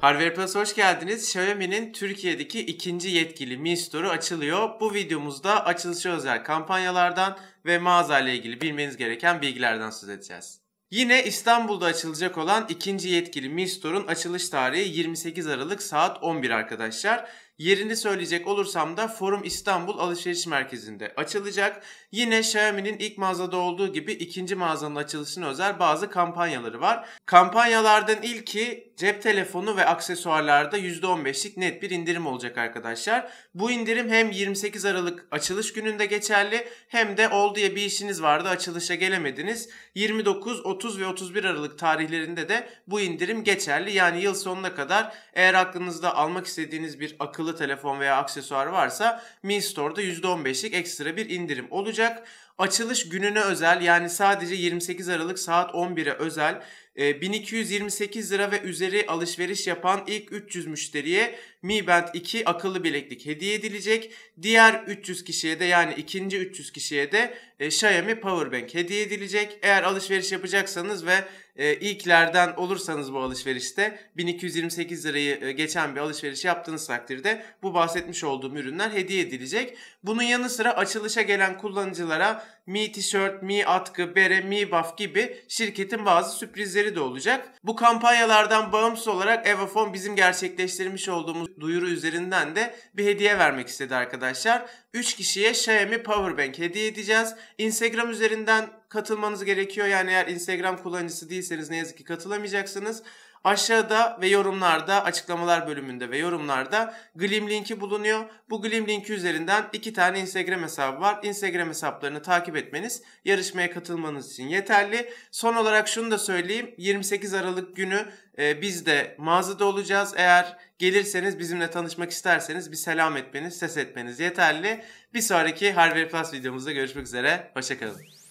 Hardware Plus hoş geldiniz. Xiaomi'nin Türkiye'deki ikinci yetkili Mi Store'u açılıyor. Bu videomuzda açılışa özel kampanyalardan ve mağaza ile ilgili bilmeniz gereken bilgilerden söz edeceğiz. Yine İstanbul'da açılacak olan ikinci yetkili Mi Store'un açılış tarihi 28 Aralık saat 11 arkadaşlar. Yerini söyleyecek olursam da Forum İstanbul Alışveriş Merkezi'nde açılacak. Yine Xiaomi'nin ilk mağazada olduğu gibi ikinci mağazanın açılışına özel bazı kampanyaları var. Kampanyalardan ilki cep telefonu ve aksesuarlarda %15'lik net bir indirim olacak arkadaşlar. Bu indirim hem 28 Aralık açılış gününde geçerli hem de ol diye bir işiniz vardı açılışa gelemediniz. 29, 30 ve 31 Aralık tarihlerinde de bu indirim geçerli. Yani yıl sonuna kadar eğer aklınızda almak istediğiniz bir akıllı telefon veya aksesuar varsa Mi Store'da %15'lik ekstra bir indirim olacak. Açılış gününe özel yani sadece 28 Aralık saat 11'e özel 1228 lira ve üzeri alışveriş yapan ilk 300 müşteriye Mi Band 2 akıllı bileklik hediye edilecek. Diğer 300 kişiye de yani ikinci 300 kişiye de Xiaomi Powerbank hediye edilecek. Eğer alışveriş yapacaksanız ve ilklerden olursanız bu alışverişte 1228 lirayı geçen bir alışveriş yaptığınız takdirde bu bahsetmiş olduğum ürünler hediye edilecek. Bunun yanı sıra açılışa gelen kullanıcılara Mi tişört, Mi atkı, bere, Mi buff gibi şirketin bazı sürprizleri de olacak. Bu kampanyalardan bağımsız olarak Evafon bizim gerçekleştirmiş olduğumuz duyuru üzerinden de bir hediye vermek istedi arkadaşlar. 3 kişiye Xiaomi Powerbank hediye edeceğiz. Instagram üzerinden katılmanız gerekiyor. Yani eğer Instagram kullanıcısı değilseniz ne yazık ki katılamayacaksınız. Aşağıda ve yorumlarda, açıklamalar bölümünde ve yorumlarda Glim linki bulunuyor. Bu Glim linki üzerinden iki tane Instagram hesabı var. Instagram hesaplarını takip etmeniz yarışmaya katılmanız için yeterli. Son olarak şunu da söyleyeyim. 28 Aralık günü e, biz de mağazada olacağız. Eğer gelirseniz bizimle tanışmak isterseniz bir selam etmeniz, ses etmeniz yeterli. Bir sonraki Hardware Plus videomuzda görüşmek üzere. Hoşçakalın.